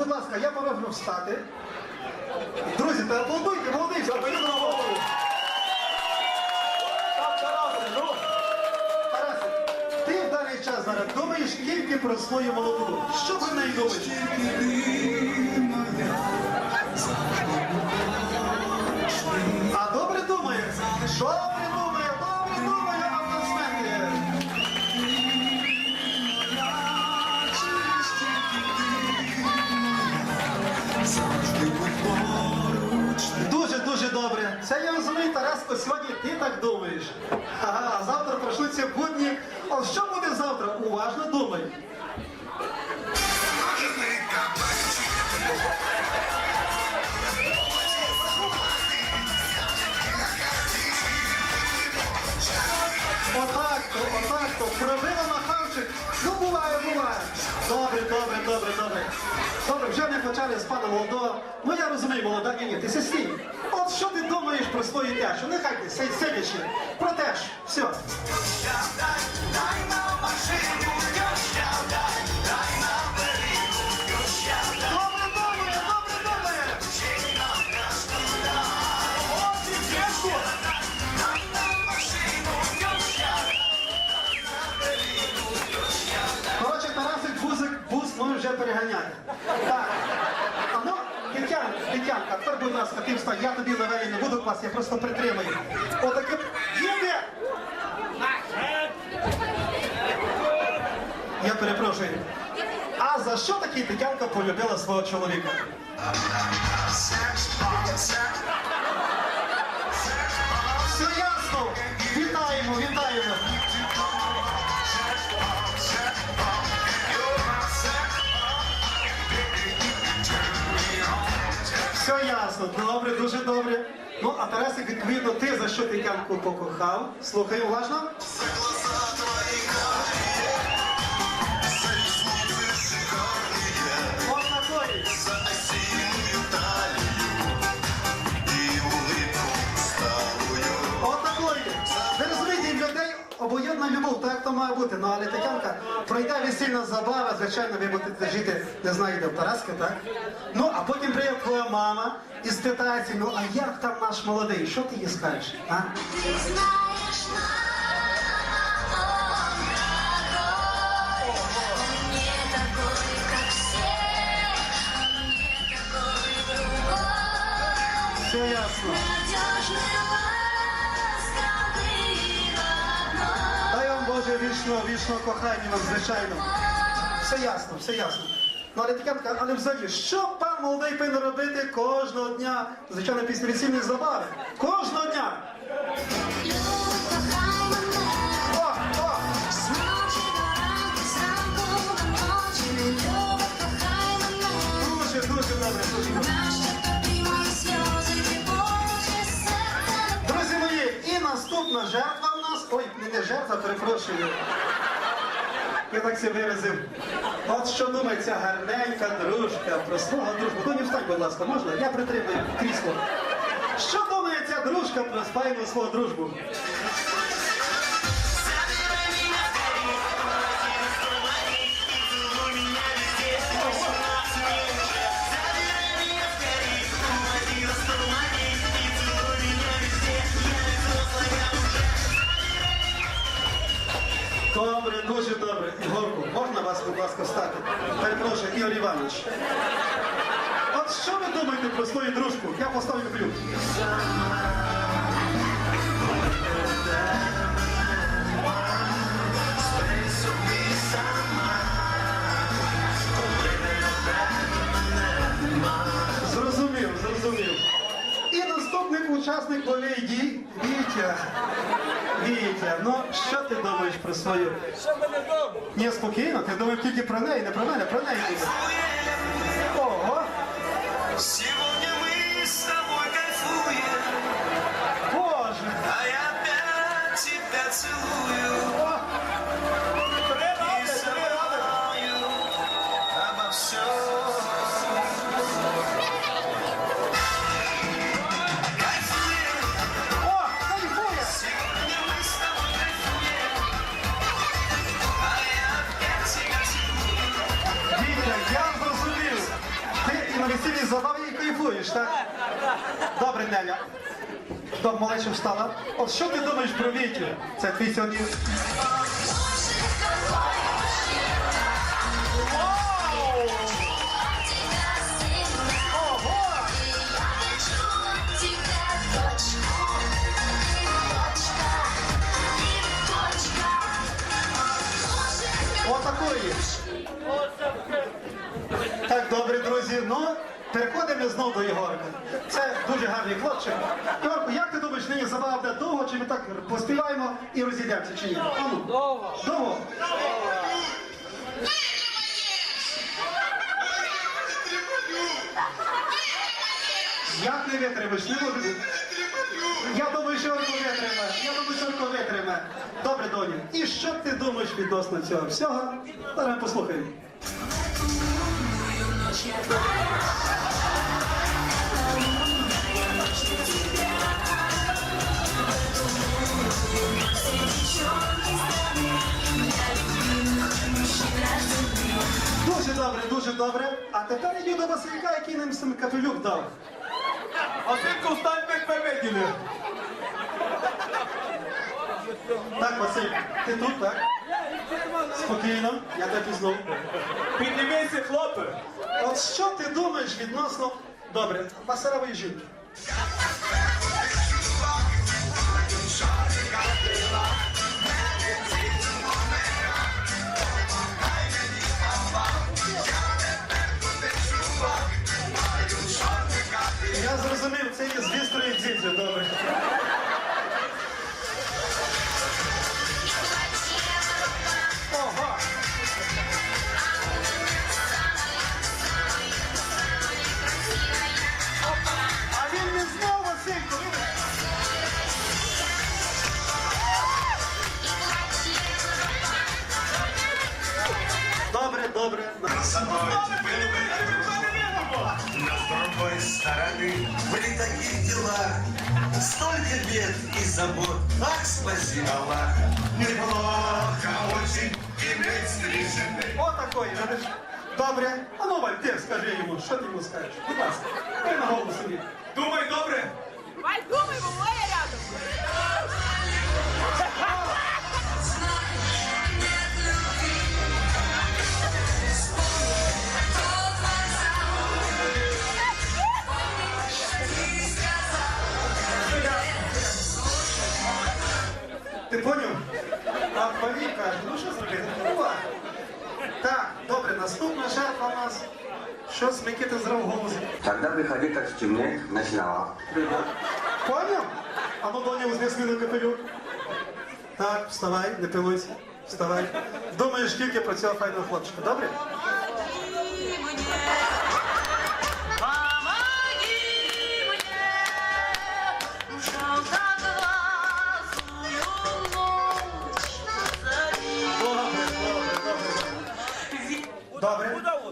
будь ласка, я поверну встати. Друзі, та аплодуйте, молодий, поїду на голову. Тарасе, ти в даний час зараз думаєш тільки про свою молоду. Що про неї думаєш? Я розумію, Тараско, сьогодні ти так думаєш. А завтра пройшлися будні. О, що буде завтра? Уважно думай. Отак то, отак то, пробила махавчик. Ну буває, буває. Добре, добре, добре, добре. Добре, вже не почали з пана молодого. Ну я розумію, молода, ні, ні, ти се стій. От що ти думаєш про свою тещу? Нехай ти сидячи. Про теж. Все. Буду класти, я просто притримаю. Отаке. Є! Я перепрошую. А за що таки Тетянка полюбила свого чоловіка? Все ясно! Вітаємо, вітаємо! Все ясно, добре, дуже добре. Ну, а Тарасик, відповідно, ти за що Тетянку покохав? Слухай уважно. Має бути. Ну, але Тетянка, пройде весільна забава, звичайно, ви будете жити, не знаю, де в Тараски, так? Ну, а потім прийде твоя мама і спитається, ну, а як там наш молодий? Що ти їй скажеш? А? Ти знаєш вічного, вічного кохання вам, звичайно. Все ясно, все ясно. Ну, але Тетянка, але взагалі, що пан молодий повинен робити кожного дня, звичайно, після весільної забави? Кожного дня! О, о! Дуже, дуже добре, Друзі мої, і наступна жертва. Ой, не, жертва, перепрошую. Я так себе виразив. От що думає ця гарненька дружка про свого дружбу. Ну не встань, будь ласка, можна? Я притримую крісло. Що думає ця дружка про спайну свого дружбу? Добре, дуже добре. Ігорку, можна вас, будь ласка, встати? Перепрошую, Ігор Іванович. От що ви думаєте про свою дружку? Я поставлю ключ. Учасник бойових дій Вітя. Вітя, ну що ти думаєш про свою? Що мене вдома? Ні, спокійно, ти думав тільки про неї, не про мене, про неї. Весіллі забави і кайфуєш, так? Добре, Неля. Дом малече встала. От що ти думаєш про Вітю? Це твій сьогодні. До Єгорка. Це дуже гарний хлопчик. Єгорку, як ти думаєш, нині забава буде довго, чи ми так поспіваємо і розійдемося, чи ні? Ану. Довго. Довго? Як не витримаєш? Не можу. Я думаю, що Орко витримає. Я думаю, що Орко витримає. Добре, доню. І що ти думаєш відносно цього всього? Зараз послухаємо. Дуже добре, дуже добре. А тепер йду до Василька, який нам сам капелюк дав. Василько, встань ми виділи. Так, Василь, ти тут, так? Спокійно, я так і знов. Піднімися, хлопець. От що ти думаєш відносно... Добре, пасарової жінки. Добре, добре. С другой стороны были такие дела, столько бед и забот. Ах, спаси Аллах, неплохо очень иметь стриженный. О, такой? Добре. А ну, Валь, ти скажи йому, що ти йому скажеш? Будь ласка, дай на голову собі. Ти поняв? А Павій каже, ну що зробити? Буває. Так, добре, наступна жертва у нас. Що з Микити зрав голос? Тогда приходи, как стемнеет, на сеновал. Поняв? А ну, доня, візьми свій капелюк. Так, вставай, не пилуйся. Вставай. Думаєш тільки про цього файного хлопчика, добре?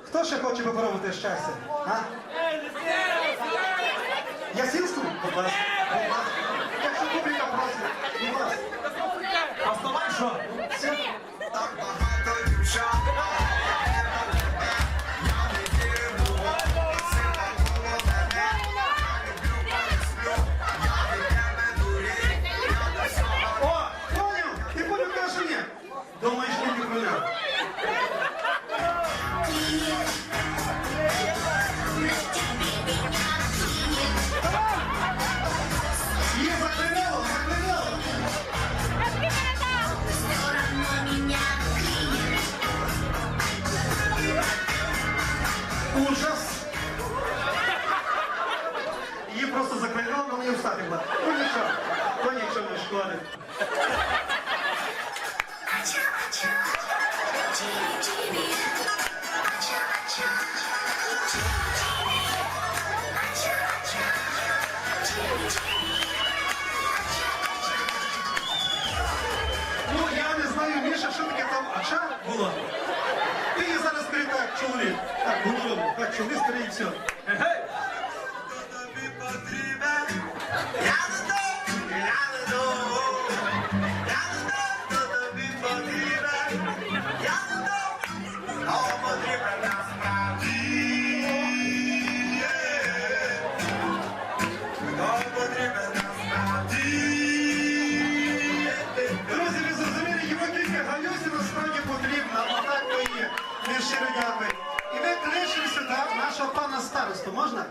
Хто ще хоче попробувати щастя? А? Ясінську? Будь ласка. Будь ласка. Якщо публіка просить, будь ласка. А вставай, що? Так багато дівчат. Щиро дякую. І ми кличемо сюди нашого пана старосту, можна?